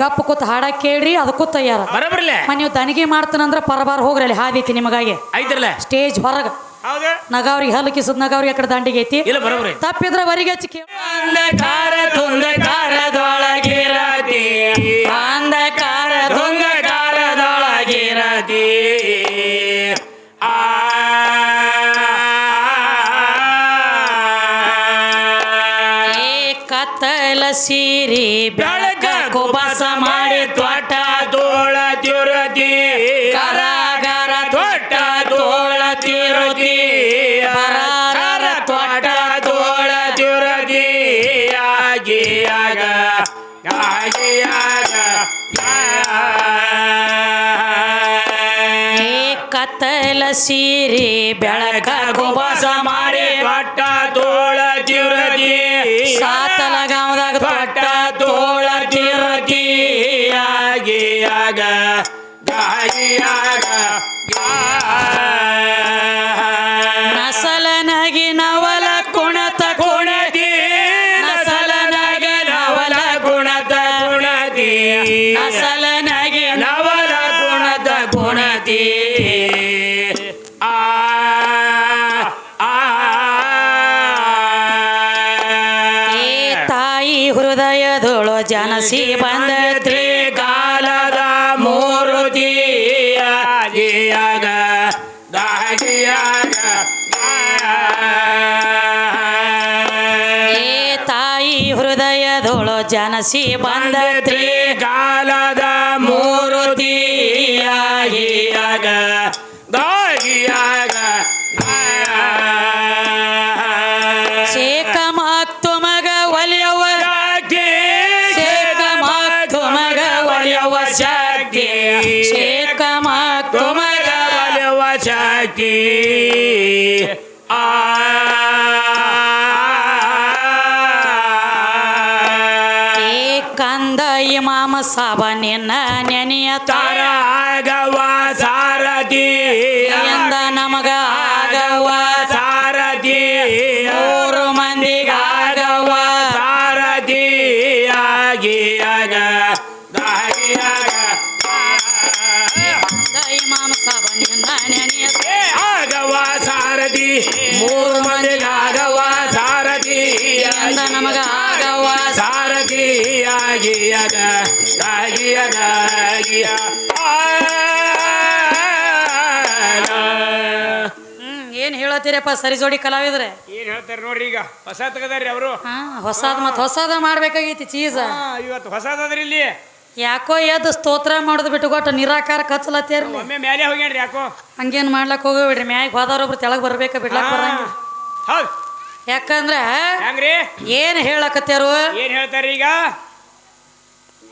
ಗಪ್ಪ ಕೂತ್ ಹಾಡ ಕೇಳ್ರಿ ಅದಕ್ಕೂ ತಯಾರ. ಬರಬರ್ಲೆ ನೀವು ದನಿಗೆ ಮಾಡ್ತಾನಂದ್ರ ಪರಬಾರ ಹೋಗ್ರಿ ಅಲ್ಲಿ ಹಾದೈತಿ ನಿಮಗಾಗಿ. ಐತ್ರಲ್ಲ? ಸ್ಟೇಜ್ ಹೊರಗ. ಹೌದು. ನಗಾವ್ರಿಗೆ ಹಲಕಿಸದ್ ಕಿಸದ್ ನಗಾವ್ರಿಗೆ ಆ ಕಡೆ ದಂಡಿಗೆ ಐತಿ. ಇಲ್ಲ ಬರಬ್ರಿ. ತಪ್ಪಿದ್ರ ವರಿಗೆ ಹಚ್ಚಿ ಕೇಳು. ಅಂಧಕಾರ ತುಂಧಕಾರದೊಳಗಿರತಿ ಅಂಧಕಾರ ತುಂಧಕಾರದೊಳಗಿರತಿ ಆ. ಏ ಕತ್ತಲ ಸೀರಿ ಬೆಳಕ ಕತ್ತಲ ಸೀರೆ ಬೆಳಕ ಕುಬಸ ಮಾಡಿ ಬಟ್ಟ ತೋಳ ಜಿರಗಿ ಸಾತಲ ಗಾಮದಾಗ ತ್ವಟ ತೋಳ ತಿರುತಿ ಆಗಿಯಾಗ ಆಗಿಯಾಗ ನಸಲನಗಿ ನವಲ ಗುಣದ ಗುಣತಿ. ಆ ತಾಯಿ ಹೃದಯದೊಳು ಜನಸಿ ಬಂದ ತ್ರಿಕಾಲದ ಮೂರು ದಾಗಿಯಾಗ ಏ ತಾಯಿ ಹೃದಯದೊಳು ಜನಸಿ ಬಂದ ಕಂದ ಇಮಾಮ ಸಾಬ ನಿನ್ನ ನೆನೆಯ ತಾರ. ತಾರಾಗವ ಸಾರದಿ ಎಂದ ನಮಗ ಆಗವ ಸಾರದಿ ಮೂರು ಮಂದಿಗಾಗವ ಸಾರದಿ ಆಗಿ ದಾಗಿಯಾಗ ಮೂರು ಮಂದಿಗೆ ಸಾರಥಿ ಎಂದ ನಮಗ ಆಗವ ಸಾರಥಿಯಾಗಿಯದ ಆಗಿಯದಾಗಿಯ ಏನ್ ಹೇಳತ್ತೀರಪ್ಪ ಸರಿ ಜೋಡಿ ಕಲಾವಿದ್ರೆ? ಏನ್ ಹೇಳ್ತಾರೆ ನೋಡ್ರಿ ಈಗ ಹೊಸ ತಗದಾರ್ರಿ ಅವರು. ಹಾ ಹೊಸಾದ್ ಮತ್ ಹೊಸಾದ ಮಾಡ್ಬೇಕಾಗೈತಿ ಚೀಸ್. ಇವತ್ತು ಹೊಸದದ್ರಿ ಇಲ್ಲಿ. ಯಾಕೋ ಎದ್ದು ಸ್ತೋತ್ರ ಮಾಡೋದು ಬಿಟ್ಟು ಕೊಟ್ಟು ನಿರಾಕಾರ ಕಚ್ಚಲತ್ತೇರಿ ಒಮ್ಮೆ ಮೇಲೆ ಹೋಗ್ಯಾನ್ರಿ ಯಾಕೋ? ಹಂಗೇನ್ ಮಾಡ್ಲಕ್ ಹೋಗಬೇಡ್ರಿ ಮ್ಯಾಗ ಹೋದವ್ರೊಬ್ರು ತೆಳಗ್ ಬರ್ಬೇಕ ಬಿಡ್ಲಕ್ಕೆ ಬರಂಗಿಲ್ಲ. ಹೌದು. ಯಾಕಂದ್ರ ಹೆಂಗ್ರಿ? ಏನು ಹೇಳಕತ್ತೇರು? ಏನು ಹೇಳ್ತಾರೆ ಈಗ?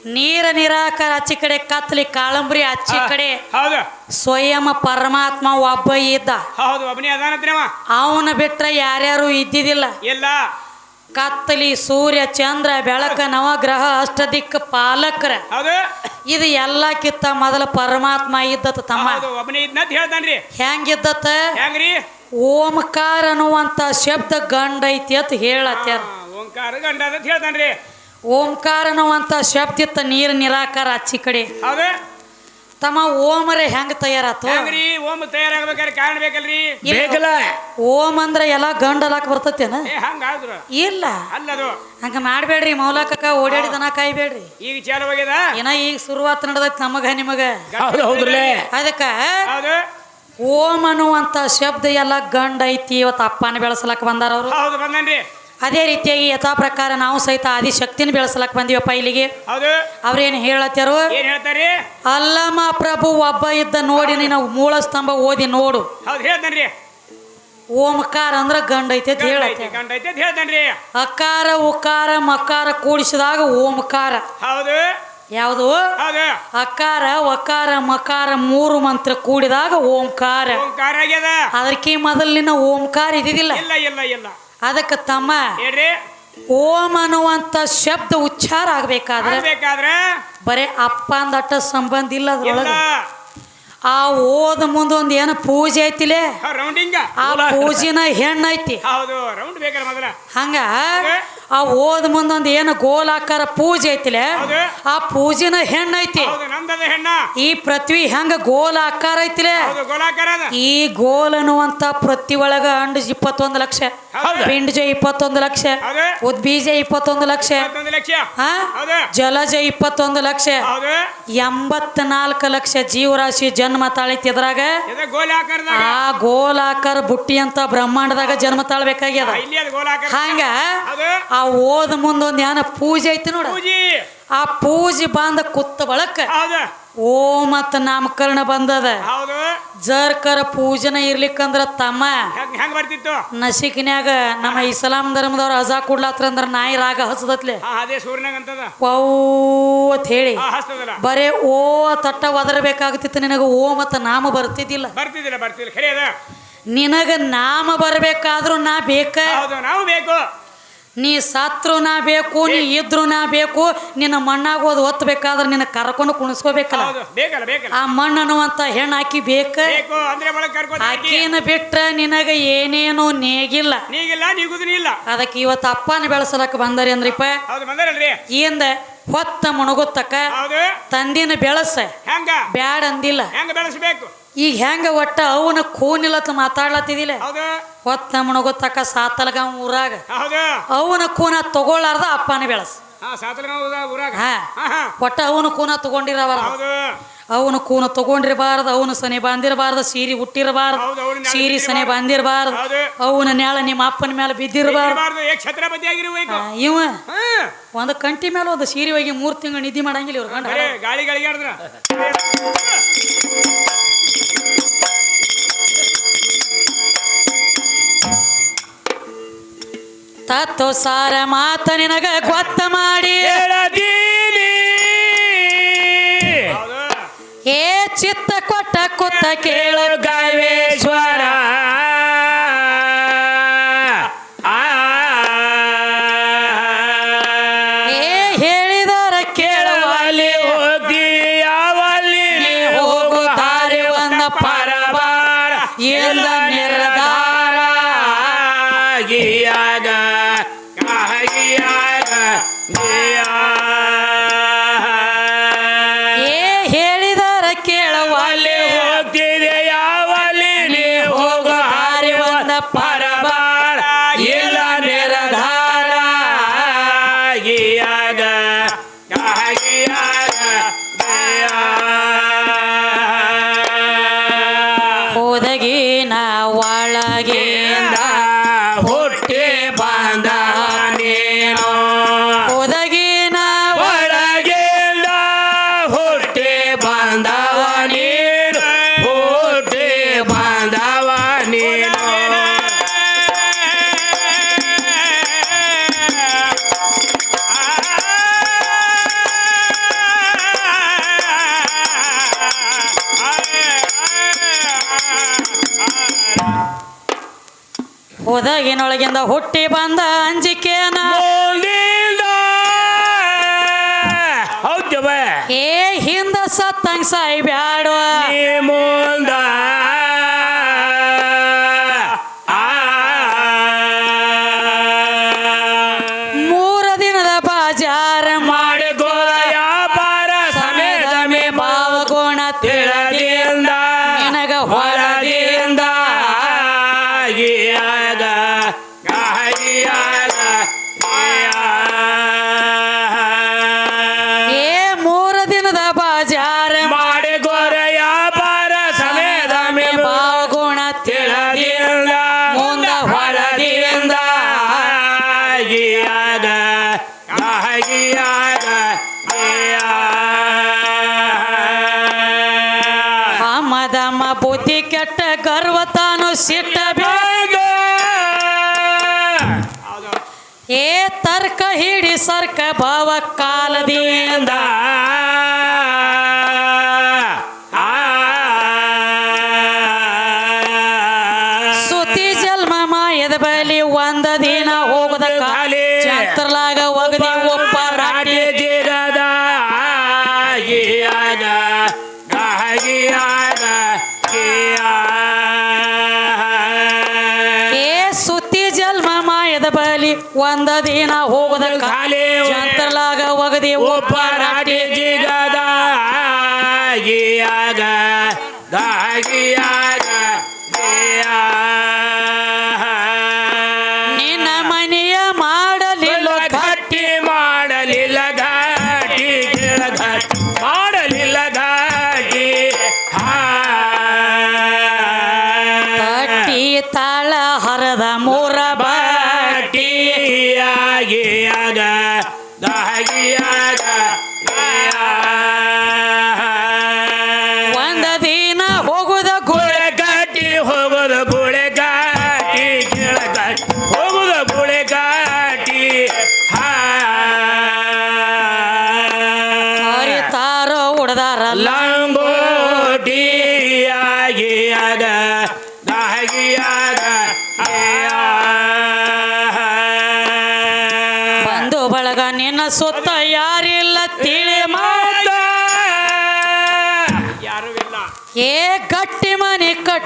ನೀರ ನಿರಾಕಾರ ಅಚ್ಚಿ ಕಡೆ ಕತ್ಲಿ ಕಾಳಂಬ್ರಿ ಅಚ್ಚಿ ಕಡೆ. ಹೌದು. ಸ್ವಯಂ ಪರಮಾತ್ಮ ಒಬ್ಬ ಇದ್ದ. ಹೌದು ಒಬ್ಬನೇ ಅದಾನತ್ರಿ ಅವ. ಅವನ ಬಿಟ್ರೆ ಯಾರ್ಯಾರು ಇದ್ದಿದ್ದಿಲ್ಲ. ಇಲ್ಲ. ಕತ್ತಲಿ ಸೂರ್ಯ ಚಂದ್ರ ಬೆಳಕ ನವಗ್ರಹ ಅಷ್ಟದಿಕ್ಕ ಪಾಲಕರ. ಇದು ಎಲ್ಲಕ್ಕಿಂತ ಮೊದಲ ಪರಮಾತ್ಮ ಇದ್ದತ ತಮ್ಮ. ಹೆಂಗಿದ್ದತ ಓಂಕಾರ ಅನ್ನುವಂತ ಶಬ್ದ ಗಂಡ ಐತಿ ಅಂತ ಹೇಳತ್ಯಾರ ಹಾ, ಓಂಕಾರ ಗಂಡ ಅಂತ ಹೇಳ್ತಾನ್ರಿ. ಓಂಕಾರ ಅನ್ನುವಂತ ಶಬ್ದ ಇತ್ತ ನೀರು ನಿರಾಕಾರ ಅಚ್ಚಿ ಕಡೆ. ತಮ್ಮ ಓಮರೆ ಹೆಂಗ್ ತಯಾರಾತು? ಹೆಂಗ್ರಿ? ಓಮ್ ತಯಾರಾಗ್ಬೇಕಾದ್ರೆ ಕಾರಣ ಬೇಕಲ್ರಿ? ಓಮ್ ಬೇಕಲ್ಲ. ಓಂ ಅಂದ್ರ ಎಲ್ಲಾ ಗಂಡ ಅಲಾಕ್ ಬರ್ತತೇನ? ಏ ಹಂಗಾದ್ರು. ಇಲ್ಲ. ಅಲ್ಲದು. ಹಂಗ ಮಾಡ್ಬೇಡ್ರಿ ಮೌಲಾಕಕ್ಕ ಓಡಾಡಿ ದನ ಕಾಯ್ಬೇಡ್ರಿ. ಈಗ ಚಾಲು ಹೋಗ್ಯದ? ಏನ ಈಗ ಶುರುವಾತ್ ನಡ್ದೈತಿ ನಮಗ ನಿಮಗ. ಅದಕ್ಕ ಓಮ್ ಅನ್ನುವಂತ ಶಬ್ದ ಎಲ್ಲ ಗಂಡ ಐತಿ ಇವತ್ತು ಅಪ್ಪನ ಬೆಳೆಸಲಕ್ ಬಂದಾರ ಅವ್ರು. ಹೌದು ಬಂದನ್ರಿ. ಅದೇ ರೀತಿಯಾಗಿ ಯಥಾ ಪ್ರಕಾರ ನಾವು ಸಹಿತ ಆದಿಶಕ್ತಿನ ಬೆಳೆಸಲಕ್ ಬಂದಿವಪ್ಪ ಇಲ್ಲಿಗೆ. ಅವ್ರೇನು ಹೇಳತ್ತಾರು ಅಲ್ಲಮ್ಮ ಪ್ರಭು ಒಬ್ಬ ಇದ್ದ ನೋಡಿ ನೀನು ಮೂಲ ಸ್ತಂಭ ಓದಿ ನೋಡು. ಓಂಕಾರ ಅಂದ್ರ ಗಂಡ ಐತೆ ಅಂತ ಹೇಳತ್ತೆ ಅಕಾರ ಉಕಾರ ಮಕಾರ ಕೂಡಿಸಿದಾಗ ಓಂಕಾರ. ಯಾವುದು? ಅಕಾರ ಒಕಾರ ಮಕಾರ ಮೂರು ಮಂತ್ರ ಕೂಡಿದಾಗ ಓಂಕಾರ. ಅದಕ್ಕೆ ಮೊದಲಿನ ಓಂಕಾರ ಇದ್ದಿದ್ದಿಲ್ಲ. ಇಲ್ಲ ಇಲ್ಲ ಇಲ್ಲ. ಅದಕ್ಕೆ ತಮ್ಮ ಹೇಳ್ರಿ. ಓಂ ಅನ್ನುವಂತ ಶಬ್ದ ಉಚ್ಚಾರ ಆಗ್ಬೇಕಾದ್ರೆ ಬರೇ ಅಪ್ಪ ಅಂದಟ್ಟ ಸಂಬಂಧ ಇಲ್ಲ ಅದ್ರೊಳಗೆ. ಆ ಓದ ಮುಂದೆ ಒಂದ್ ಏನು ಪೂಜೆ ಐತಿಲೇ? ರೌಂಡಿಂಗ ಆ ಪೂಜಿನ ಹೆಣ್ಣೈತಿ. ಹೌದು ರೌಂಡ್ ಬೇಕಾರ ಮೊದಲ. ಹಂಗ? ಆ ಓದ್ ಮುಂದೊಂದು ಏನು ಗೋಲಾಕಾರ ಪೂಜೆ ಐತಿಲೆ? ಆ ಪೂಜೆನ ಹೆಣ್ಣ ಐತಿ. ಹೌದು ನಮ್ದದ ಹೆಣ್ಣ. ಈ ಪೃಥ್ವಿ ಹೆಂಗ ಗೋಲ್ ಆಕಾರ ಐತಿಲೆ ಗೋಲಾಕಾರ ಈ ಗೋಲ್ ಅನ್ನುವಂತ ಪೃಥ್ವಿ ಒಳಗ ಅಂಡ್ ಇಪ್ಪತ್ತೊಂದು ಲಕ್ಷ. ಪಿಂಡಜ ಇಪ್ಪತ್ತೊಂದು ಲಕ್ಷ. ಉದ್ ಉದ್ಬೀಜ ಇಪ್ಪತ್ತೊಂದು ಲಕ್ಷ. ಜಲಜ ಇಪ್ಪತ್ತೊಂದು ಲಕ್ಷ. ಎಂಬತ್ನಾಲ್ಕು ಲಕ್ಷ ಜೀವರಾಶಿ ಜನ್ಮ ತಾಳೈತಿ ಇದ್ರಾಗ. ಆ ಗೋಲ್ ಗೋಲಾಕಾರ ಬುಟ್ಟಿ ಅಂತ ಬ್ರಹ್ಮಾಂಡದಾಗ ಜನ್ಮ ತಾಳ್ಬೇಕಾಗ್ಯದ. ಅದು ಹಂಗ? ಆ ಓದ್ ಒಂದು ಏನ ಪೂಜೆ ಐತಿ ನೋಡ. ಆ ಪೂಜೆ ಬಂದ ಕುತ್ತ ಬಳಕ ಓ ಮತ್ತ ನಾಮಕರಣ ಬಂದದ. ಜರ್ಕರ ಪೂಜನ ಇರ್ಲಿಕ್ಕಂದ್ರ ತಮ್ಮ ನಸಿಕಿನ್ಯಾಗ ನಮ್ಮ ಇಸ್ಲಾಂ ಧರ್ಮದವ್ರ ಅಜಾ ಕೊಡ್ಲಾತ್ರ ಅಂದ್ರ ನಾಯಿ ರಾಗ ಹಸದತ್ಲೆ. ಅಂತ ಹೇಳಿ. ಬರೇ ಓ ತಟ್ಟ ಒದರಬೇಕಾಗ್ತಿತ್ತು ನಿನಗ ಓ ಮತ್ತ ನಾಮ ಬರ್ತಿದ್ದಿಲ್ಲ. ಬರ್ತಿದ್ದಿಲ್ಲ ನಿನಗ ನಾಮ ಬರ್ಬೇಕಾದ್ರೂ ನಾ ಬೇಕ. ನಾವು ಬೇಕು. ನೀ ಸತ್ರು ನಾ ಬೇಕು ನೀ ಇದ್ರು ನಾ ಬೇಕು ನಿನ್ನ ಮಣ್ಣಾಗ ಹೋದ್ ಒತ್ತಬೇಕಾದ್ರೆ ನಿನ್ನ ಕರ್ಕೊಂಡು ಕುಣಿಸ್ಕೋಬೇಕಲ್ಲ. ಆ ಮಣ್ಣು ಅನ್ನುವಂತ ಹೆಣ್ಣು ಹಾಕಿ ಬೇಕ? ಆಕಿನ ಬಿಟ್ರ ನಿನಗ ಏನೇನು ನೇಗಿಲ್ಲ. ಅದಕ್ಕೆ ಇವತ್ತು ಅಪ್ಪನ ಬೆಳೆಸಲಕ್ಕ ಬಂದರಿ ಅಂದ್ರಿಪ್ಪ ಈಂದ ಹೊತ್ತ ಮುಣಗುತ್ತಕ್ಕ ತಂದಿನ ಬೆಳಸ ಹೆಂಗ? ಬ್ಯಾಡ ಅಂದಿಲ್ಲ. ಹೆಂಗ ಬೆಳೆಸ್ಬೇಕು? ಈಗ ಹೆಂಗ ಒಟ್ಟ ಅವನ ಕೂನಿಲತ್ ಮಾತಾಡ್ಲತ್ತಿದಿಲ್ಲ. ಹೊತ್ತ ಮುಣಗುತ್ತಕ್ಕ ಸಾತಲ್ಗ ಊರಾಗ. ಅವನ ಕೂನ ತಗೊಳ್ಳಾರ್ದ ಅಪ್ಪನ ಬೆಳಸ. ಒಟ್ಟ ಅವನ ಕೂನ ತಗೊಂಡಿರವರ ಅವನ ಕೂನ ತಗೊಂಡಿರಬಾರದು ಅವನು ಸನೆ ಬಾಂದಿರಬಾರದು ಸೀರೆ ಹುಟ್ಟಿರಬಾರದು ಸೀರಿ ಸನೆ ಬಾಂದಿರಬಾರದು. ಅವನ ನ್ಯಾಳ ನಿಮ್ಮ ಅಪ್ಪನ ಮೇಲೆ ಬಿದ್ದಿರಬಾರ್ದು. ಇವ ಒಂದು ಕಂಟಿ ಮೇಲೆ ಒಂದು ಸೀರೆ ಹೋಗಿ ಮೂರು ತಿಂಗಳು ನಿಧಿ ಮಾಡಂಗಿಲ್ಲ ಇವ್ರ ಗಂಡ. ತತ್ತು ಗಾಳಿ ಸಾರ ಮಾತ ನಿನಗ ಗೊತ್ತ ಮಾಡಿ. ಏ ಚಿತ್ತ ಕೊಟ್ಟ ಕುತ್ತ ಕೇಳು ಗಾವೇಶ್ವರ ಏ ಹೇಳಿದರ ಕೇಳುವಲ್ಲಿ ಹೋಗಿ ಯಾವಲ್ಲಿ ನೀ ಹೋಗು ದಾರಿ ಒಂದ ಪರಬಾರ ಎಲ್ಲ ನಿರ್ಧಾರ ಗಿಯಾಗ ಗಿಯಾಗ ಹೋದಗಿನೊಳಗಿಂದ ಹುಟ್ಟಿ ಬಂದ ಅಂಜಿಕೆನ ಹೌದವ ಏ ಹಿಂದ ಸತ್ತಂಗ್ ಸಾಯಿ ಬ್ಯಾಡುವ. ಮೂರ ದಿನದ ಬಾಜಾರ ಬುದ್ಧಿ ಕೆಟ್ಟ ಗರ್ವ ತಾನು ಸಿಟ್ಟ ಏ ತರ್ಕ ಹಿಡಿ ಸರ್ಕ ಭಾವ ಕಾಲದಿಂದ. ಒಂದ ದಿನ ಹೋಗ ಹೋಗುದ ಖಾಲಿ ಜಂತರ್ಲಾಗ ಜಿಗದ ಗಿಯಾಗ ದಾಗಿಯಾಗ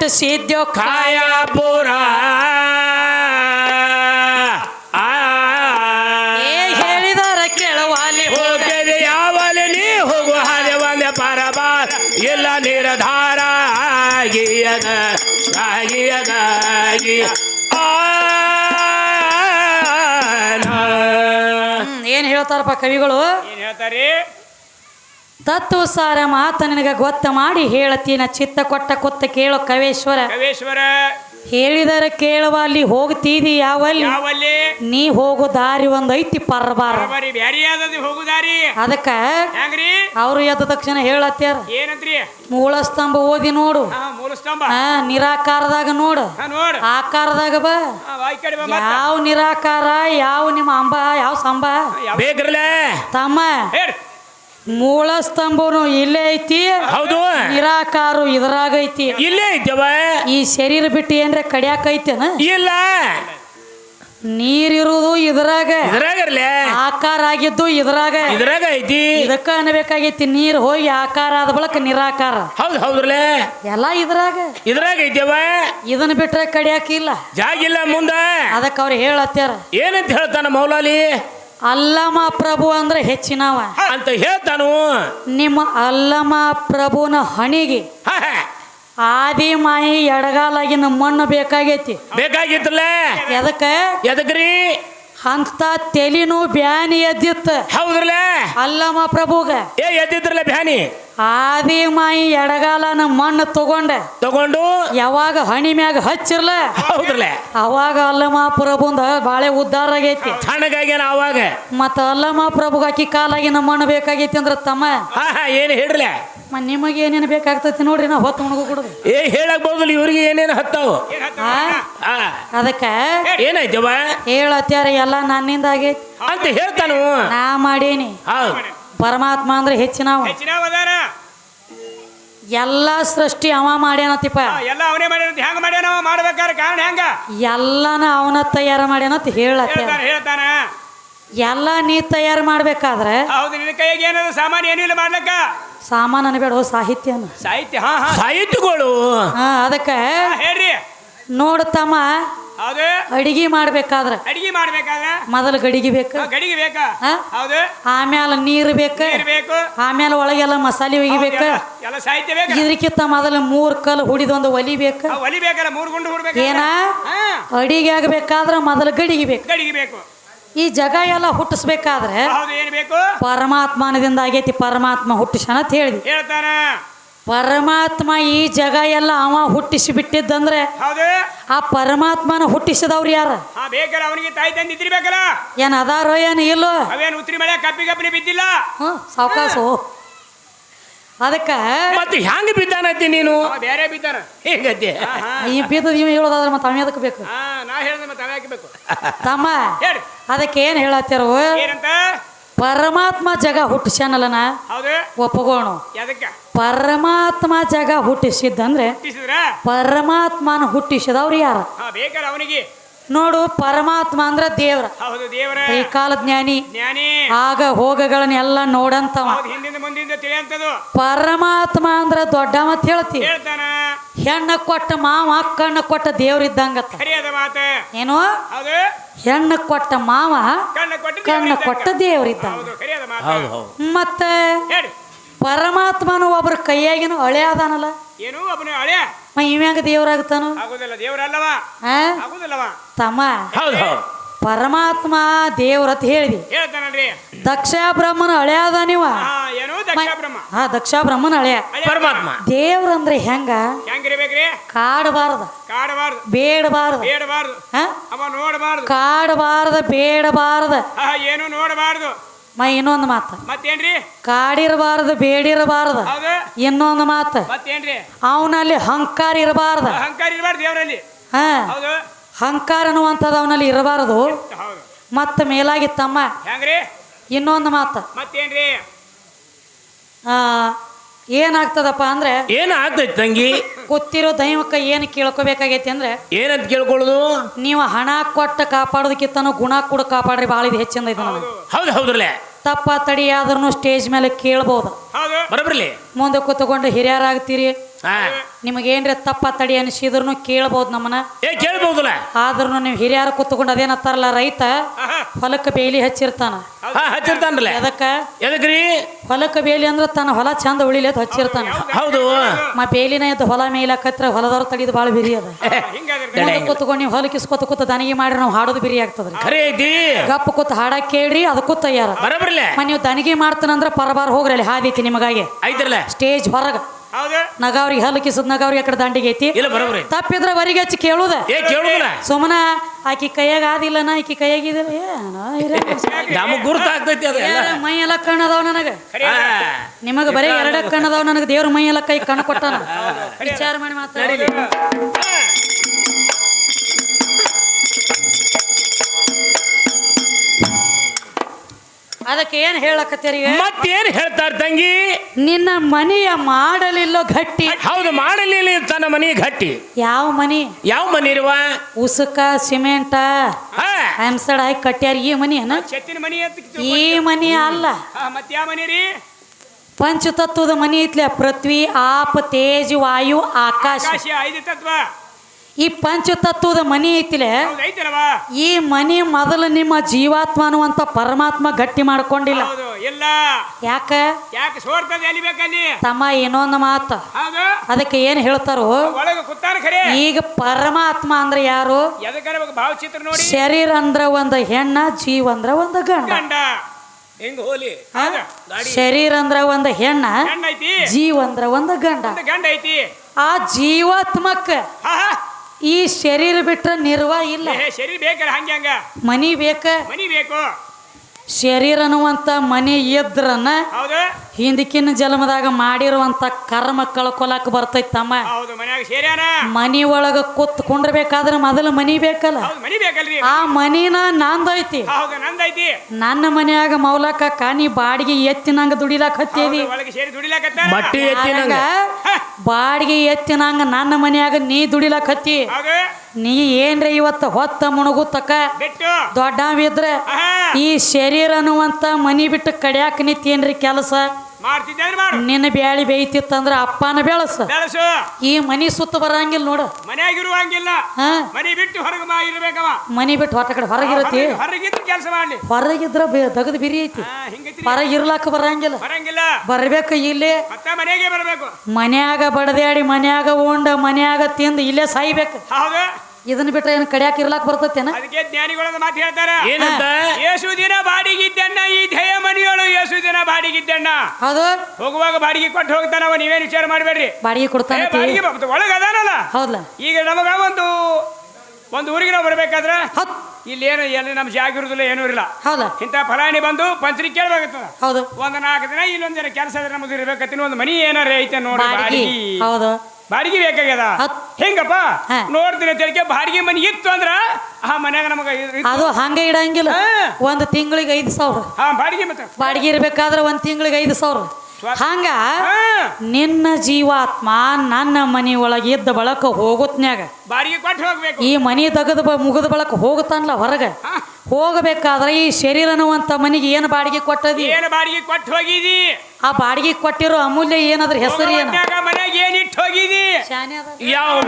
ಮನೆ ಕಾಯಾಪುರ. ಕಾಯ ಕಾಯಪುರ ಏ ಹೇಳಿದಾರ ಕೇಳವಾಲಿ ಹೋಗಿದೆ ಯಾವಲ್ಲಿ ನೀ ಹೋಗು ಹಾಗೆ ಒಂದೇ ಪರಬ ಇಲ್ಲ ನಿರ್ಧಾರ ಆಗಿಯದ ಹ್ಮ್, ಏನ್ ಹೇಳ್ತಾರಪ್ಪ ಕವಿಗಳು? ಏನ್ ಹೇಳ್ತಾರಿ? ತತ್ವ ಸಾರ ಮಾತ ನಿನಗ ಗೊತ್ತ ಮಾಡಿ ಹೇಳತೀನ ಚಿತ್ತ ಕೊಟ್ಟ ಕೊತ್ತ ಕೇಳೋ ಕವೇಶ್ವರ. ಕವೇಶ್ವರ. ಹೇಳಿದರ ಕೇಳುವ ಅಲ್ಲಿ ಹೋಗ್ತೀದಿ ಯಾವಲ್ಲಿ? ಯಾವಲ್ಲಿ? ನೀ ಹೋಗೋ ದಾರಿ ಒಂದ್ ಐತಿ ಪರ್ಬಾರ ಬರೀ ಬ್ಯಾರಿ ಆದದಿ ಹೋಗುದಾರಿ ಅದಕ್ಕ ಹೆಂಗ್ರಿ? ಅವ್ರು ಎದ್ದ ತಕ್ಷಣ ಹೇಳತ್ಯಾರ. ಏನಂತ್ರಿ? ಮೂಳ ಸ್ತಂಭ ಓದಿ ನೋಡು. ಹಾ ಮೂಲ ಸ್ತಂಭ ಆ ನಿರಾಕಾರದಾಗ ನೋಡು. ಹಾ ನೋಡ್. ಆಕಾರದಾಗ ಬಾ. ಹಾ ವಾಯ್ ಕಡೆ ಬಾ ಮತ್ತ. ಯಾವ ನಿರಾಕಾರ ಯಾವ ನಿಮ್ಮ ಅಂಬ ಯಾವ ಸಂಬ? ತಮ್ಮ. ಹೇಳ್. ಮೂಲ ಸ್ತಂಭನು ಇಲ್ಲೇ ಐತಿ. ಹೌದು. ನಿರಾಕಾರು ಇದ್ರಾಗ ಐತಿ. ಇಲ್ಲೇ ಐತವ. ಈ ಶರೀರ ಬಿಟ್ಟು ಏನ್ರ ಕಡಿಯಾಕ ಐತೇನ? ಇಲ್ಲ. ನೀರಿರುವುದು ಇದ್ರಾಗ. ಆಕಾರ ಆಗಿದ್ದು ಇದ್ರಾಗ. ಇದ್ರಾಗ ಐತಿ. ಇದಕ್ಕ ಅನ್ಬೇಕಾಗೈತಿ ನೀರ್ ಹೋಗಿ ಆಕಾರ ಆದ ಬಳಕ ನಿರಾಕಾರ. ಹೌದು ಹೌದ್ರಲೆ ಎಲ್ಲಾ ಇದ್ರಾಗ. ಇದ್ರಾಗ ಐತವ. ಇದನ್ನ ಬಿಟ್ರೆ ಕಡಿಯಾಕಿಲ್ಲ ಜಾಗಿಲ್ಲ ಮುಂದ. ಅದಕ್ಕೆ ಅವ್ರು ಹೇಳತ್ತಾರ ಏನಂತ ಹೇಳ್ತಾನ ಮೌಲಾಲಿ? ಅಲ್ಲಮ ಪ್ರಭು ಅಂದ್ರೆ ಹೆಚ್ಚಿನವ. ಅಂತ ಹೇಳ್ತಾನು. ನಿಮ್ಮ ಅಲ್ಲಮ ಪ್ರಭುನ ಹಣಿಗೆ. ಆದಿ ಮಾಯಿ ಎಡಗಾಲಾಗಿನ ಮಣ್ಣು ಬೇಕಾಗೈತಿ. ಬೇಕಾಗಿತ್ತಲ್ಲ? ಎದಕ್ಕ? ಎದಕ್ರಿ? ಅಂತ ತೆಲಿನೂ ಬ್ಯಾನಿ ಎದ್ದಿತ್ತು. ಹೌದ್ರಲ್ಲ? ಅಲ್ಲಮ ಪ್ರಭುಗ. ಏ ಎದ್ದಿದ್ರಲ್ಲ ಬ್ಯಾನಿ? ಆದಿ ಮಾಯಿ ಎಡಗಾಲನ ಮಣ್ಣು ತಗೊಂಡ. ತಗೊಂಡು? ಯಾವಾಗ ಹಣಿ ಮ್ಯಾಗ ಹಚ್ಚಿರ್ಲ? ಹೌದ್ರಲ್ಲ? ಅವಾಗ ಅಲ್ಲಮ ಪ್ರಭುಂದ ಬಾಳೆ ಉದ್ದಾರ ಆಗೈತಿ. ತಣ್ಣಗಾಗ್ಯಾನ ಅವಾಗ? ಮತ್ತ ಅಲ್ಲಮ ಪ್ರಭುಗ ಅಕ್ಕಿ ಕಾಲಾಗಿನ ಮಣ್ಣು ಬೇಕಾಗೈತಿ ಅಂದ್ರ ತಮ್ಮ. ಏನ್ ಹೇಳ್ರಲ್ಲ? ನಿಮಗೆ ಏನೇನು ಬೇಕಾಗ್ತೈತಿ ನೋಡ್ರಿ ನಾವು ಹೊತ್ತು ಉಣಗು ಕೊಡುದು. ಏ ಹೇಳಕ್ ಇವರಿಗೆ ಇವ್ರಿಗೆ ಏನೇನು ಹತ್ತಾವ? ಅದಕ್ಕೆ ಹೇಳ್ತಾರ? ಆ? ಆ. ಅದಕ್ಕ ಏನಾಯ್ತವ ಹೇಳತ್ಯಾರ ಎಲ್ಲ ನನ್ನಿಂದ ಆಗೈತಿ. ಅಂತ ಹೇಳ್ತಾನು? ನಾ ಮಾಡೇನಿ. ಹೌದು. ಪರಮಾತ್ಮ ಅಂದ್ರೆ ಹೆಚ್ಚಿನವ. ಹೆಚ್ಚಿನ ಅದಾರ ಎಲ್ಲ ಸೃಷ್ಟಿ ಅವ ಮಾಡ್ಯಾನತಿಪ್ಪ. ಎಲ್ಲ ಅವನೇ ಮಾಡ್ಯಾನ ಹೆಂಗ ಮಾಡ್ಯಾನ ಅವ ಮಾಡ್ಬೇಕಾರ ಕಾರಣ ಹೆಂಗ ಎಲ್ಲನ ಅವನ ತಯಾರ ಮಾಡ್ಯಾನಂತ ಹೇಳತ್ಯಾರ. ಹೇಳ್ತಾನ ಹೇಳ್ತಾನ. ಎಲ್ಲ ನೀ ತಯಾರು ಮಾಡ್ಬೇಕಾದ್ರೆ ಹೌದು ನಿನ್ನ ಕೈಗೆ ಏನಾದ್ರು ಸಾಮಾನು ಏನಿಲ್ಲ ಇಲ್ಲ ಮಾಡ್ಲಕ್ಕ. ಸಾಮಾನು ಅನ್ಬೇಡ ಸಾಹಿತ್ಯನ ಸಾಹಿತ್ಯ ಹಾ ಹಾ. ಸಾಹಿತ್ಯಗಳು? ಹಾ ಅದಕ್ಕೆ ಹೇಳ್ರಿ. ನೋಡ್ತಮ್ಮ ಹೌದು. ಅಡಿಗೆ ಮಾಡ್ಬೇಕಾದ್ರೆ. ಅಡಿಗೆ ಮಾಡ್ಬೇಕಾದ್ರೆ? ಮೊದಲು ಗಡಿಗೆ ಬೇಕು. ಗಡಿಗೆ ಬೇಕಾ? ಹಾ? ಹೌದು. ಆಮ್ಯಾಲ ನೀರು ಬೇಕು. ನೀರ್ ಬೇಕು. ಆಮ್ಯಾಲ ಒಳಗೆಲ್ಲ ಮಸಾಲೆ ಒಗಿಬೇಕು ಎಲ್ಲ- ಎಲ್ಲ ಸಾಹಿತ್ಯ ಬೇಕು? ಇದಕ್ಕಿಂತ ಮೊದಲು ಮೂರ್ ಕಲ್ ಹುಡಿದೊಂದು ಒಲಿ ಬೇಕು. ಆ, ಒಲಿ ಬೇಕಲ್ಲ ಮೂರ್ ಗುಂಡು ಹುಡ್ಬೇಕು ಏನ? ಹಾ. ಅಡಿಗೆ ಆಗ್ಬೇಕಾದ್ರ ಮೊದಲು ಗಡಿಗೆ ಬೇಕು. ಗಡಿಗೆ ಬೇಕು. ಈ ಜಗ ಎಲ್ಲ ಹುಟ್ಟಿಸ್ಬೇಕಾದ್ರೆ ಹೌದು ಏನ್ ಬೇಕು? ಪರಮಾತ್ಮನದಿಂದ ಆಗೈತಿ ಪರಮಾತ್ಮ ಹುಟ್ಟಿಸನ ಅಂತ ಹೇಳಿದ್ವಿ. ಹೇಳ್ತಾನ. ಪರಮಾತ್ಮ ಈ ಜಗ ಎಲ್ಲ ಅವ ಹುಟ್ಟಿಸಿ ಬಿಟ್ಟಿದ್ದಂದ್ರೆ ಹೌದು. ಆ ಪರಮಾತ್ಮನ ಹುಟ್ಟಿಸಿದವ್ರು ಯಾರ? ಹಾ ಬೇಕಲ್ಲ ಅವನಿಗೆ ತಾಯಿ ತಂದೆ ಇದ್ದಿರ್ಬೇಕಲ್ಲ. ಏನ್ ಅದಾರೋ ಏನು ಇಲ್ಲೋ? ಅವೇನು ಉತ್ರಿ ಮಳೆ ಕಪ್ಪಿ ಕಪ್ಪಿನಿ ಬಿದ್ದಿಲ್ಲ? ಹ್ಞೂ ಸಾವಕಾಸು. ಅದಕ್ಕೆ ಮತ್ತೆ ಹೆಂಗ್ ಬಿದ್ದಾನತಿ ನೀನು? ಬೇರೆ ಬಿದ್ದಾನ. ಹೇಗದ್ದೆ. ಈ ಬೀದದ ಇವ ಹೇಳೋದಾದ್ರೆ ಮತ್ತೆ ಅವ ಅದಕ್ಕೆ ಬೇಕು? ಹಾ ನಾ ಹೇಳ್ದೆ ಮತ್ತೆ ಅವೇ ಹಾಕಬೇಕು ತಮ್ಮ ಹೇಳಿ. ಅದಕ್ಕೆ ಏನು ಹೇಳತ್ತಿರೋ? ಏನಂತ? ಪರಮಾತ್ಮ ಜಗ ಹುಟ್ಟಿಸ್ಯಾನಲ್ಲನ? ಹೌದು. ಒಪ್ಪಗೋಣ. ಪರಮಾತ್ಮ ಜಗ ಹುಟ್ಟಿಸಿದ್ದಂದ್ರೆ ಹುಟ್ಟಿಸಿದ್ರ? ಪರಮಾತ್ಮನ ಹುಟ್ಟಿಸಿದವ್ರು ಯಾರ? ಹಾ ಬೇಕಲ್ಲ ಅವನಿಗೆ. ನೋಡು ಪರಮಾತ್ಮ ಅಂದ್ರ ದೇವ್ರ. ಹೌದು ದೇವರ. ಈ ಕಾಲ ಜ್ಞಾನಿ. ಜ್ಞಾನಿ. ಆಗ ಹೋಗಗಳನ್ನೆಲ್ಲ ನೋಡಂತವ. ಹೌದು ಹಿಂದಿಂದ ಮುಂದಿಂದ ತಿಳಿಯಂತದು ಪರಮಾತ್ಮ ಅಂದ್ರ ದೊಡ್ಡ ಮತ್ ಹೇಳ್ತಿ. ಹೇಳ್ತಾನ. ಹೆಣ್ಣ ಕೊಟ್ಟ ಮಾವ ಕಣ್ಣ ಕೊಟ್ಟ ದೇವ್ರ ಇದ್ದಂಗತ್ತ. ಸರಿಯಾದ ಮಾತ. ಏನು? ಹೌದು. ಹೆಣ್ಣ ಕೊಟ್ಟ ಮಾವ ಕಣ್ಣ ಕೊಟ್ಟು ಕಣ್ಣ ಕೊಟ್ಟ ಇದ್ದಂಗ. ದೇವ್ರ ಇದ್ದಂಗ. ಹೌದು ಸರಿಯಾದ ಮಾತ. ಹೌದು ಹೌದು. ಮತ್ತ ಹೇಳಿ. ಪರಮಾತ್ಮನು ಒಬ್ರ ಕೈಯಾಗಿನ ಹಳೆ ಅದಾನಲ್ಲ. ಏನು ಒಬ್ಬನ ಹಳೆ. ಮ ಇವ್ಯಾಂಗ ದೇವ್ರಾಗ್ತಾನು? ಆಗುದಿಲ್ಲ ದೇವರಲ್ಲವ. ಆ? ಆಗುದಿಲ್ಲವ. ತಮ್ಮ ಹೌದು ಹೌದು. ಪರಮಾತ್ಮ ದೇವ್ರತ್ ಹೇಳಿದಿ. ಹೇಳ್ತಾನಲ್ರಿ. ದಕ್ಷ ಬ್ರಹ್ಮನ ಹಳೆ ಅದ ನೀವ? ಹಾ ಏನು ದಕ್ಷ ಬ್ರಹ್ಮ ಹಾ ದಕ್ಷ ಬ್ರಹ್ಮನ ಹಳೆ ಹಳೆ ಪರಮಾತ್ಮ. ದೇವ್ರಂದ್ರೆ ಹೆಂಗ? ಹೆಂಗಿರ್ಬೇಕ್ರಿ? ಕಾಡಬಾರ್ದ. ಕಾಡಬಾರ್ದು. ಬೇಡಬಾರ್ದ. ಬೇಡಬಾರ್ದು. ಹಾ? ಅವ ನೋಡಬಾರ್ದು. ಕಾಡಬಾರ್ದ ಬೇಡಬಾರ್ದ. ಹಾ ಏನು ನೋಡಬಾರ್ದು. ಮ ಇನ್ನೊಂದು ಮಾತು. ಮತ್ತೇನ್ರಿ? ಕಾಡಿರಬಾರದು ಬೇಡಿರಬಾರದು. ಹೌದು. ಇನ್ನೊಂದು ಮಾತು. ಮತ್ತೇನ್ರಿ? ಅವನಲ್ಲಿ ಹಂಕಾರ ಇರಬಾರದು. ಅಹಂಕಾರ ಇರಬಾರ್ದು ದೇವರಲ್ಲಿ. ಹಾ. ಹೌದು. ಹಂಕಾರ ಅನ್ನುವಂಥದ್ದು ಅವನಲ್ಲಿ ಇರಬಾರದು. ಹೌದು. ಮತ್ತೆ ಮೇಲಾಗಿ ತಮ್ಮ. ಹೆಂಗ್ರಿ? ಇನ್ನೊಂದು ಮಾತು. ಮತ್ತೇನ್ರಿ? ಆ, ಏನಾಗ್ತದಪ್ಪ ಅಂದ್ರೆ ಏನಾಗ್ತೈತಿ ತಂಗಿ? ಗೊತ್ತಿರೋ ದೈವಕ್ಕೆ ಏನು ಕೇಳ್ಕೊಬೇಕಾಗೈತಿ ಅಂದ್ರೆ ಏನಂತ ಕೇಳ್ಕೊಳ್ಳೋದು? ನೀವು ಹಣ ಕೊಟ್ಟ ಕಾಪಾಡೋದಕ್ಕಿಂತನೂ ಗುಣ ಕೂಡ ಕಾಪಾಡ್ರಿ ಭಾಳ ಇದು ಹೆಚ್ಚಿಂದ ಇದು ನನಗೆ. ಹೌದು ಹೌದು ಹೌದ್ರಲ್ಲೇ ತಪ್ಪ ತಡಿ ಆದ್ರೂ ಸ್ಟೇಜ್ ಮೇಲೆ ಕೇಳ್ಬೋದು ಮುಂದೆ ಕೂತ್ಕೊಂಡು ಹಿರಿಯರಾಗ್ತೀರಿ ನಿಮಗೇನ್ರಿ ತಪ್ಪ ತಡಿ ಅನಿಸಿದ್ರು ಕೇಳ್ಬೋದು ನಮ್ಮನ್ನ? ಏ ಕೇಳ್ಬಹುದಲ್ಲ ಆದ್ರೂ ನೀವು ಹಿರಿಯರು ಕೂತ್ಕೊಂಡು ಅದೇನತ್ತಾರಲ್ಲ ರೈತ. ಹೊಲಕ್ಕೆ ಬೇಲಿ ಹಚ್ಚಿರ್ತಾನ. ಹಾ ಹಚ್ಚಿರ್ತಾನ್ರಲ್ಲ. ಅದಕ್ಕ ಎದಕ್ರಿ? ಹೊಲಕ್ಕೆ ಬೇಲಿ ಅಂದ್ರೆ ತನ್ನ ಹೊಲ ಚಂದ ಉಳಿಲಿ ಅದು ಹಚ್ಚಿರ್ತಾನ. ಹೌದು. ಮಾ ಬೇಲಿನ ಎದ್ದು ಹೊಲ ಮೇಲಾಕತ್ರ ಹೊಲದವ್ರ ತಡಿದು ಭಾಳ ಬಿರಿ ಅದ. ಕೂತ್ಕೊಂಡು ನೀವು ಹೊಲಕಿಸ್ಕೊತ ಕೂತ ದನಿಗೆ ಮಾಡಿ ನಾವು ಹಾಡೋದು ಬಿರಿ ಆಗ್ತದ್ರಿ. ಖರೆ ಐತಿ. ಗಪ್ಪ ಕೂತ್ ಹಾಡ ಕೇಳ್ರಿ ಅದಕ್ಕೂ ತಯಾರ. ಬರಬ್ರಲೆ. ಮ ನೀವು ದನಿಗೆ ಮಾಡ್ತಾನಂದ್ರ ಪರಬಾರ ಹೋಗ್ರಿ ಅಲ್ಲಿ ಹಾದೈತಿ ನಿಮಗಾಗಿ. ಐತ್ರಲ್ಲ ಸ್ಟೇಜ್ ಹೊರಗ. ಹೌದು. ನಗಾವ್ರಿಗೆ ಹಲಕಿಸದ್ ನಗಾವ್ರಿಗೆ ಆ ಕಡೆ ದಂಡಿಗೆ ಐತಿ. ಇಲ್ಲ ಬರೋಬ್ರಿ. ತಪ್ಪಿದ್ರ ವರಿಗೆ ಹಚ್ಚಿ ಕೇಳುದ. ಏ ಕೇಳುದಿಲ್ಲ. ಸುಮ್ಮನ ಆಕಿ ಕೈಯಾಗ ನಾ ಆಕಿ ಕೈಯಾಗ ಇದಿಲ್ಲ ಏನೋ ಹಿರಿಯ ನಮಗ್ ಗುರುತ ಆಗ್ತೈತಿ ಅದು ಎಲ್ಲ. ಮೈ ಎಲ್ಲ ಕಣ್ಣದಾವ ನನಗ. ನಿಮಗ ಬರೀ ಎರಡ ಕಣ್ಣದಾವ ನನಗ ದೇವ್ರ ಮೈ ಎಲ್ಲ ಕೈ ಕಣ್ಣು ಕೊಟ್ಟಾನ. ವಿಚಾರ ಮಾಡಿ ಮಾತಾಡಿ. ಅದಕ್ಕೆ ಏನ್ ಹೇಳಕತ್ತೀರಿ? ಮತ್ತೇನ್ ಹೇಳ್ತಾರ ತಂಗಿ? ನಿನ್ನ ಮನೆಯ ಮಾಡಲಿಲ್ಲೋ ಗಟ್ಟಿ. ಹೌದು ಮಾಡಲಿಲ್ಲ ತನ್ನ ಮನೆ ಗಟ್ಟಿ. ಯಾವ ಮನಿ? ಯಾವ ಮನಿ ಇರುವ? ಉಸುಕ ಸಿಮೆಂಟ್ ಹ್ಯಾಮ್ಸಡ್ ಹಾಕಿ ಕಟ್ಟ್ಯಾರ ಈ ಮನಿ ಚತ್ತಿನ ಮನಿ ಈ ಮನಿ ಅಲ್ಲ. ಮತ್ತೆ ಯಾವ ಮನಿ ರೀ? ಪಂಚತತ್ವದ ಮನಿ ಐತ್ಲೆ ಪೃಥ್ವಿ ಆಪ ತೇಜ್ ವಾಯು ಆಕಾಶ. ಆಕಾಶ ಐದು ತತ್ವ. ಈ ಪಂಚತತ್ವದ ಮನಿ ಐತಿಲೆ? ಈ ಮನಿ ಮೊದಲು ನಿಮ್ಮ ಜೀವಾತ್ಮ ಅನ್ನುವಂತ ಪರಮಾತ್ಮ ಗಟ್ಟಿ ಮಾಡ್ಕೊಂಡಿಲ್ಲ. ಇಲ್ಲ. ಯಾಕ? ತಮ್ಮ ಇನ್ನೊಂದು ಮಾತು. ಅದಕ್ಕೆ ಏನ್ ಹೇಳ್ತಾರೋ? ಈಗ ಪರಮಾತ್ಮ ಅಂದ್ರೆ ಯಾರು? ಎದಕ್ಕರ ಭಾವಚಿತ್ರ ನೋಡಿ. ಶರೀರ ಅಂದ್ರ ಒಂದ್ ಹೆಣ್ಣ ಜೀವ ಅಂದ್ರ ಒಂದು ಗಂಡ. ಶರೀರ ಅಂದ್ರ ಒಂದ್ ಹೆಣ್ಣ ಐತಿ. ಜೀವ ಅಂದ್ರ ಒಂದ್ ಗಂಡ. ಒಂದು ಗಂಡ ಐತಿ. ಆ ಜೀವಾತ್ಮಕ್ಕ ಈ ಶರೀರ ಬಿಟ್ಟರೆ ನಿರ್ವ ಇಲ್ಲ. ಏ, ಶರೀರ ಬೇಕಲ್ಲ ಹಂಗೆ ಹಂಗ. ಮನಿ ಬೇಕ. ಮನಿ ಬೇಕು. ಶರೀರ ಅನ್ನುವಂತ ಮನಿ ಇದ್ರನ ಹೌದು. ಹಿಂದಕ್ಕಿನ ಜನ್ಮದಾಗ ಮಾಡಿರುವಂತ ಕರ್ಮ ಕಳ್ಕೊಲಕ್ ಬರ್ತೈತಿ ತಮ್ಮ. ಹೌದು ಮನ್ಯಾಗ ಸೇರ್ಯಾನ ಮನಿ ಒಳಗ ಕೂತ್ಕೊಂಡ್ಬೇಕಾದ್ರ ಮೊದಲು ಮನಿ ಬೇಕಲ್ಲ? ಹೌದು ಮನಿ ಬೇಕಲ್ರಿ. ಆ ಮನಿನ ನಂದೈತಿ ನನ್ನ ಮನ್ಯಾಗ ಮೌಲಕ ಕಾನಿ ಬಾಡಿಗೆ ಎತ್ತಿನಂಗ ದುಡಿಲಾಕ ಹತ್ತೀವಿ. ಸೇರಿ ದುಡಿಲಾಕತ್ತ ಬಟ್ಟಿ ಎತ್ತಿನಂಗ. ಬಾಡಿಗೆ ಎತ್ತಿನಂಗ ನನ್ನ ಮನ್ಯಾಗ ನೀ ದುಡಿಲಾಕ ಹತ್ತಿ. ನೀ ಏನ್ರಿ ಇವತ್ತ ಹೊತ್ತ ಮುಣಗುತ್ತಕ? ದೊಡ್ಡ ದೊಡ್ಡವಿದ್ರ ಈ ಶರೀರ ಅನ್ನುವಂತ ಮನಿ ಬಿಟ್ಟು ಕಡ್ಯಾಕ ನಿಂತೇನ್ರಿ ಕೆಲಸ? ನಿನ್ನ ಬ್ಯಾಳಿ ಬೇಯ್ತಿತ್ತಂದ್ರ ಅಪ್ಪನ ಬೆಳಸ. ಬೆಳಸು. ಈ ಮನಿ ಸುತ್ತ ಬರಂಗಿಲ್ಲ ನೋಡು. ಮನೆಯಾಗಿರುವಂಗಿಲ್ಲ ಹಾ? ಮನಿ ಬಿಟ್ಟು ಹೊರಗೆ ಮಾ ಇರ್ಬೇಕವ. ಮನಿ ಬಿಟ್ಟು ಹೊತ್ತ ಕಡೆ ಹೊರಗಿರತಿ ಹೊರಗಿದ್ದು ಕೆಲಸ ಮಾಡಿ ಹೊರಗಿದ್ರ ತಗದ್ ಬಿರಿ ಐತಿ. ಹೊರಗೆ ಇರ್ಲಾಕ ಹೊರಗಿರ್ಲಾಕ ಬರಂಗಿಲ್ಲ. ಬರಂಗಿಲ್ಲ. ಬರ್ಬೇಕು ಇಲ್ಲಿ? ಮನೆಗೆ ಬರಬೇಕು. ಮನ್ಯಾಗ ಬಡದ್ಯಾಡಿ ಮನ್ಯಾಗ ಉಂಡ ಮನ್ಯಾಗ ತಿಂದು ಇಲ್ಲೇ ಸಾಯ್ಬೇಕು. ಹೌದು. ಇದನ್ನ ಬಿಟ್ರೆ ಏನು ಕಡ್ಯಾಕ ಇರ್ಲಾಕ ಬರ್ತೈತೇನ? ಅದಕ್ಕೆ ಜ್ಞಾನಿಗಳನ್ನ ಮಾತು ಹೇಳ್ತಾರ. ಏನಂತ? ಏಸು ದಿನ ಬಾಡಿಗಿದ್ದಣ್ಣ ಈ ಧ್ಯೇಯ ಮನಿಯೊಳು ಏಸು ದಿನ ಬಾಡಿಗಿದ್ದಣ್ಣ. ಹೌದು. ಹೋಗುವಾಗ ಬಾಡಿಗೆ ಕೊಟ್ಟು ಹೋಗ್ತಾನವ ನೀವೇನು ವಿಚಾರ ಮಾಡಬೇಡ್ರಿ. ಬಾಡಿಗೆ ಕೊಡ್ತಾನೆ ಬಾಡಿಗೆ ಬ- ಒಳಗೆ ಅದಾನಲ್ಲ. ಹೌದಲ್ಲ ಈಗ ನಮಗ ಒಂದು ಒಂದು ಊರಿಗೆ ನಾವು ಬರ್ಬೇಕಾದ್ರ ಇಲ್ಲಿ ಏನು ಎಲ್ಲಿ ನಮ್ಮ ಜಾಗ ಇರುದಿಲ್ಲ ಏನೂ ಇರಲ್ಲ. ಹೌದಾ ಇಂಥ ಫಲಾಣಿ ಬಂದು ಪಂಚರಿ ಕೇಳ್ಬೇಕಾಗ್ತದ ಹೌದು. ಒಂದು ನಾಲ್ಕು ದಿನ ಇಲ್ಲೊಂದ್ ಜನ ಕೆಲಸ ಇದ್ರೆ ನಮ್ದು ಇರ್ಬೇಕತ್ತಿನ ಒಂದು ಮನಿ ಏನಾರ ಐತೆ ನೋಡಿ ಹೌದು. ಬಾಡಿಗೆ ಬೇಕಾಗ್ಯದ ಹತ್- ಹೆಂಗಪ್ಪ ಹಾ. ನೋಡ್ತೀನಿ ತಿಳ್ಕೆ ಬಾಡಿಗೆ ಮನಿ ಇತ್ತು ಅಂದ್ರ ಆ ಮನ್ಯಾಗ ನಮಗ ಇ-. ಅದು ಹಂಗ ಇಡಂಗಿಲ್ಲ ಹಾ. ಒಂದ್ ತಿಂಗಳಿಗೆ ಐದು ಸಾವಿರ ಹಾ ಬಾಡಿಗೆ ಮತ್ತೆ ಬಾಡಿಗೆ ಇರ್ಬೇಕಾದ್ರ ಒಂದ್ ತಿಂಗಳಿಗೆ ಐದು ಸಾವಿರ ಸ್ವ- ಹಂಗ ನಿನ್ನ ಜೀವಾತ್ಮ ನನ್ನ ಮನಿ ಒಳಗೆ ಇದ್ದ ಬಳಕ ಹೋಗುತ್ನ್ಯಾಗ. ಬಾಡಿಗೆ ಕೊಟ್ಟು ಹೋಗ್ಬೇಕು. ಈ ಮನಿ ತೆಗೆದ ಮುಗಿದ ಬಳಕ ಹೋಗುತ್ತಾನಲ್ಲ ಹೊರಗೆ? ಹೋಗಬೇಕಾದ್ರೆ ಈ ಶರೀರ ಅನ್ನುವಂತ ಮನಿಗೆ ಏನು ಬಾಡಿಗೆ ಕೊಟ್ಟದಿ? ಏನು ಬಾಡಿಗೆ ಕೊಟ್ಟು ಹೋಗಿದಿ? ಆ ಬಾಡಿಗೆ ಕೊಟ್ಟಿರೋ ಅಮೂಲ್ಯ ಏನಾದ್ರ ಹೆಸರು ಏನು? ಮನೆಗೆ ಮನ್ಯಾಗ ಏನ್ ಇಟ್ಟು ಹೋಗಿದಿ? ಯಾವ